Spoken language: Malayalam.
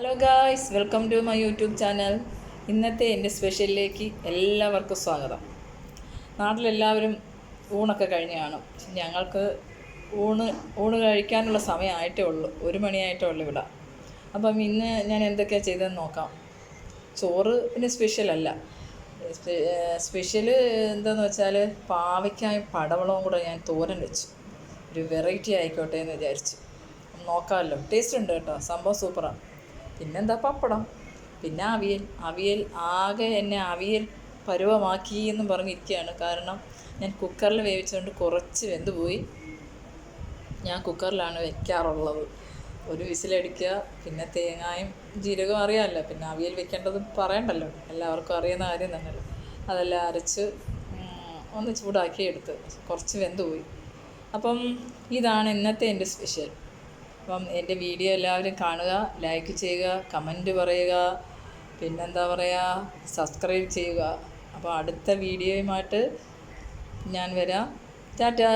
Hello guys welcome to my YouTube channel ഇന്നത്തെ എന്റെ സ്പെഷ്യലിലേക്ക് എല്ലാവർക്കും സ്വാഗതം. നാട്ടിലെല്ലാവരും ഊണൊക്കെ കഴിഞ്ഞ് കാണും. ഞങ്ങൾക്ക് ഊണ് ഊണ് കഴിക്കാനുള്ള സമയമായിട്ടേ ഉള്ളൂ. ഒരു മണിയായിട്ടേ ഉള്ളൂ ഇവിടെ. അപ്പം ഇന്ന് ഞാൻ എന്തൊക്കെയാണ് ചെയ്തതെന്ന് നോക്കാം. ചോറ് പിന്നെ സ്പെഷ്യലല്ല സ്പെഷ്യൽ എന്താണെന്ന് വെച്ചാൽ പാവയ്ക്കായും പടവളവും കൂടെ ഞാൻ തോരൻ വെച്ചു. ഒരു വെറൈറ്റി ആയിക്കോട്ടെ എന്ന് വിചാരിച്ചു. നോക്കാമല്ലോ. ടേസ്റ്റ് ഉണ്ട് കേട്ടോ. സംഭവം സൂപ്പറാണ് പിന്നെന്താ പപ്പടം. പിന്നെ അവിയൽ. അവിയൽ ആകെ എന്നെ അവിയൽ പരുവമാക്കി എന്നും പറഞ്ഞിരിക്കുകയാണ്. കാരണം ഞാൻ കുക്കറിൽ വേവിച്ചുകൊണ്ട് കുറച്ച് വെന്ത് പോയി ഞാൻ കുക്കറിലാണ് വെക്കാറുള്ളത്. ഒരു വിസിലടിക്കുക പിന്നെ തേങ്ങായും ജീരകവും അറിയാമല്ലോ. പിന്നെ അവിയൽ വെക്കേണ്ടത് പറയണ്ടല്ലോ. എല്ലാവർക്കും അറിയുന്ന കാര്യം തന്നെയല്ലോ. അതെല്ലാം അരച്ച് ഒന്ന് ചൂടാക്കി എടുത്ത് കുറച്ച് വെന്ത് പോയി അപ്പം ഇതാണ് ഇന്നത്തെ എന്റെ സ്പെഷ്യൽ. അപ്പം എന്റെ വീഡിയോ എല്ലാവരും കാണുക ലൈക്ക് ചെയ്യുക കമന്റ് പറയുക പിന്നെന്താ പറയുക സബ്സ്ക്രൈബ് ചെയ്യുക. അപ്പോൾ അടുത്ത വീഡിയോയുമായിട്ട് ഞാൻ വരാം. ടാറ്റാ!